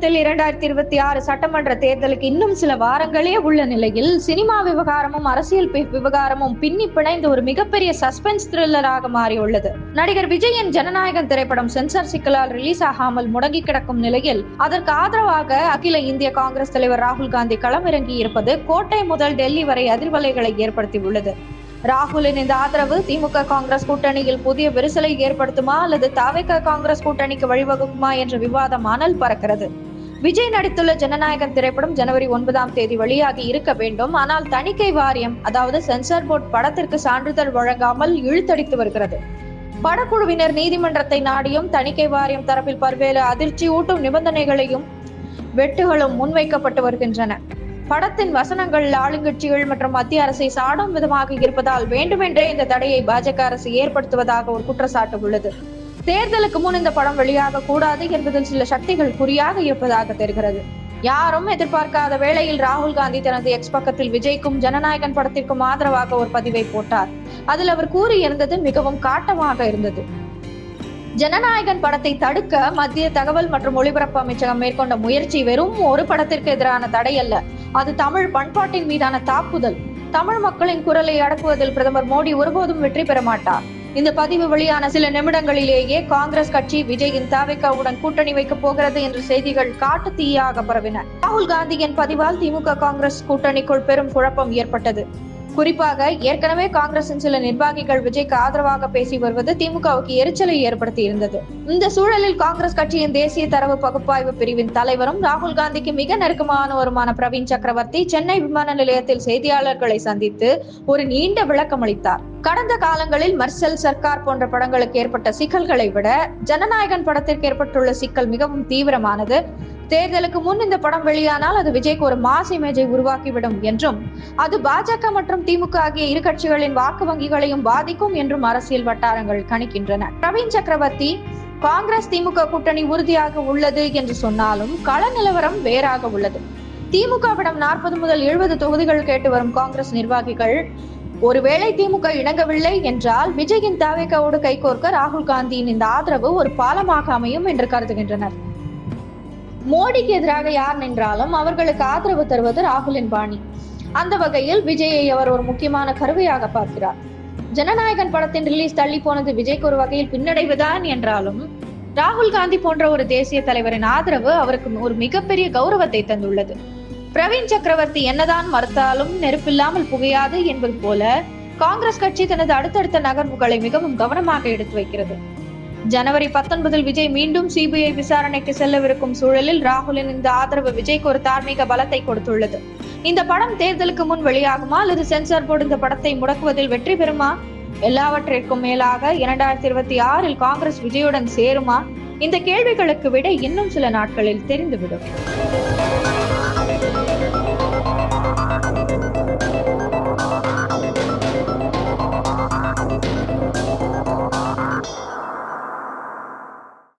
தமிழகத்தில் இரண்டாயிரத்தி இருபத்தி ஆறு சட்டமன்ற தேர்தலுக்கு இன்னும் சில வாரங்களே உள்ள நிலையில் சினிமா விவகாரமும் அரசியல் விவகாரமும் பின்னி பிணைந்து ஒரு மிகப்பெரிய சஸ்பென்ஸ் த்ரில்லராக மாறியுள்ளது. நடிகர் விஜயின் ஜனநாயகன் திரைப்படம் சென்சார் சிக்கலால் ரிலீஸ் ஆகாமல் முடங்கி கிடக்கும் நிலையில் அதற்கு ஆதரவாக அகில இந்திய காங்கிரஸ் தலைவர் ராகுல் காந்தி களமிறங்கி இருப்பது கோட்டை முதல் டெல்லி வரை அதிர்வலைகளை ஏற்படுத்தியுள்ளது. ராகுலின் இந்த ஆதரவு திமுக காங்கிரஸ் கூட்டணியில் புதிய விரிசலை ஏற்படுத்துமா அல்லது தாவேக காங்கிரஸ் கூட்டணிக்கு வழிவகுக்குமா என்ற விவாதம் அனல் பறக்கிறது. விஜய் நடித்துள்ள ஜனநாயகன் திரைப்படம் ஜனவரி ஒன்பதாம் தேதி வெளியாகி இருக்க வேண்டும். ஆனால் தணிக்கை வாரியம் அதாவது சென்சார் போர்ட் படத்திற்கு சான்றிதழ் வழங்காமல் இழுத்தடித்து வருகிறது. படக்குழுவினர் நீதிமன்றத்தை நாடியும் தணிக்கை வாரியம் தரப்பில் பல்வேறு அதிர்ச்சி ஊட்டும் நிபந்தனைகளையும் வெட்டுகளும் முன்வைக்கப்பட்டு வருகின்றன. படத்தின் வசனங்கள் ஆளுங்கட்சிகள் மற்றும் மத்திய அரசை சாடும் விதமாக இருப்பதால் வேண்டுமென்றே இந்த தடையை பாஜக அரசு ஏற்படுத்துவதாக ஒரு குற்றச்சாட்டு உள்ளது. தேர்தலுக்கு முன் இந்த படம் வெளியாக கூடாது என்பதில் சில சக்திகள் குறியாக இருப்பதாக தெரிகிறது. யாரும் எதிர்பார்க்காத வேளையில் ராகுல் காந்தி தனது எக்ஸ் பக்கத்தில் விஜய்க்கும் ஜனநாயகன் படத்திற்கும் ஆதரவாக ஒரு பதிவை போட்டார். அதில் அவர் கூறியிருந்தது மிகவும் காட்டமாக இருந்தது. ஜனநாயகன் படத்தை தடுக்க மத்திய தகவல் மற்றும் ஒலிபரப்பு அமைச்சகம் மேற்கொண்ட முயற்சி வெறும் ஒரு படத்திற்கு எதிரான தடை அல்ல. அது தமிழ் பண்பாட்டின் மீதான தாக்குதல். தமிழ் மக்களின் குரலை அடக்குவதில் பிரதமர் மோடி ஒருபோதும் வெற்றி பெற மாட்டார். இந்த பதிவு வெளியான சில நிமிடங்களிலேயே காங்கிரஸ் கட்சி விஜயின் தாவேக்காவுடன் கூட்டணி வைக்கப் போகிறது என்ற செய்திகள் காட்டு தீயாக பரவின. ராகுல் காந்தியின் பதிவால் திமுக காங்கிரஸ் கூட்டணிக்குள் பெரும் குழப்பம் ஏற்பட்டது. குறிப்பாக ஏற்கனவே காங்கிரசின் சில நிர்வாகிகள் விஜய்க்கு ஆதரவாக பேசி வருவது திமுகவுக்கு எரிச்சலை ஏற்படுத்தி இருந்தது. இந்த சூழலில் காங்கிரஸ் கட்சியின் தேசிய தரவு பகுப்பாய்வு பிரிவின் தலைவரும் ராகுல் காந்திக்கு மிக நெருக்கமானவருமான பிரவீன் சக்கரவர்த்தி சென்னை விமான நிலையத்தில் செய்தியாளர்களை சந்தித்து ஒரு நீண்ட விளக்கம் அளித்தார். கடந்த காலங்களில் மர்சல் சர்க்கார் போன்ற படங்களுக்கு ஏற்பட்ட சிக்கல்களை விட ஜனநாயகன் படத்திற்கு ஏற்பட்டுள்ள சிக்கல் மிகவும் தீவிரமானது. தேர்தலுக்கு முன் இந்த படம் வெளியானால் அது விஜய்க்கு ஒரு மாஸ் இமேஜை உருவாக்கிவிடும் என்றும் அது பாஜக மற்றும் திமுக ஆகிய இரு கட்சிகளின் வாக்கு வங்கிகளையும் பாதிக்கும் என்றும் அரசியல் வட்டாரங்கள் கணிக்கின்றன. பிரவீன் சக்கரவர்த்தி காங்கிரஸ் திமுக கூட்டணி உறுதியாக உள்ளது என்று சொன்னாலும் கள நிலவரம் வேறாக உள்ளது. திமுகவிடம் நாற்பது முதல் எழுபது தொகுதிகள் கேட்டு வரும் காங்கிரஸ் நிர்வாகிகள் ஒருவேளை திமுக இணங்கவில்லை என்றால் விஜயின் தாவேக்காவோடு கைகோர்க்க ராகுல் காந்தியின் இந்த ஆதரவு ஒரு பாலமாக அமையும் என்று கருதுகின்றனர். மோடிக்கு எதிராக யார் நின்றாலும் அவர்களுக்கு ஆதரவு தருவது ராகுலின் பாணி. அந்த வகையில் விஜயை அவர் ஒரு முக்கியமான கருவியாக பார்க்கிறார். ஜனநாயகன் படத்தின் ரிலீஸ் தள்ளி போனது விஜய்க்கு ஒரு வகையில் பின்னடைவுதான் என்றாலும் ராகுல் காந்தி போன்ற ஒரு தேசிய தலைவரின் ஆதரவு அவருக்கு ஒரு மிகப்பெரிய கௌரவத்தை தந்துள்ளது. பிரவீன் சக்கரவர்த்தி என்னதான் மறுத்தாலும் நெருப்பில்லாமல் புகையாது என்பது போல காங்கிரஸ் கட்சி தனது அடுத்தடுத்த நகர்வுகளை மிகவும் கவனமாக எடுத்து வைக்கிறது. ஜனவரி பத்தொன்பதில் விஜய் மீண்டும் சிபிஐ விசாரணைக்கு செல்லவிருக்கும் சூழலில் ராகுலின் இந்த ஆதரவு விஜய்க்கு ஒரு தார்மீக பலத்தை கொடுத்துள்ளது. இந்த படம் தேர்தலுக்கு முன் வெளியாகுமா? அல்லது சென்சார் போர்டு இந்த படத்தை முடக்குவதில் வெற்றி பெறுமா? எல்லாவற்றிற்கும் மேலாக இரண்டாயிரத்தி இருபத்தி ஆறில் காங்கிரஸ் விஜயுடன் சேருமா? இந்த கேள்விகளுக்கு விட இன்னும் சில நாட்களில் தெரிந்துவிடும்.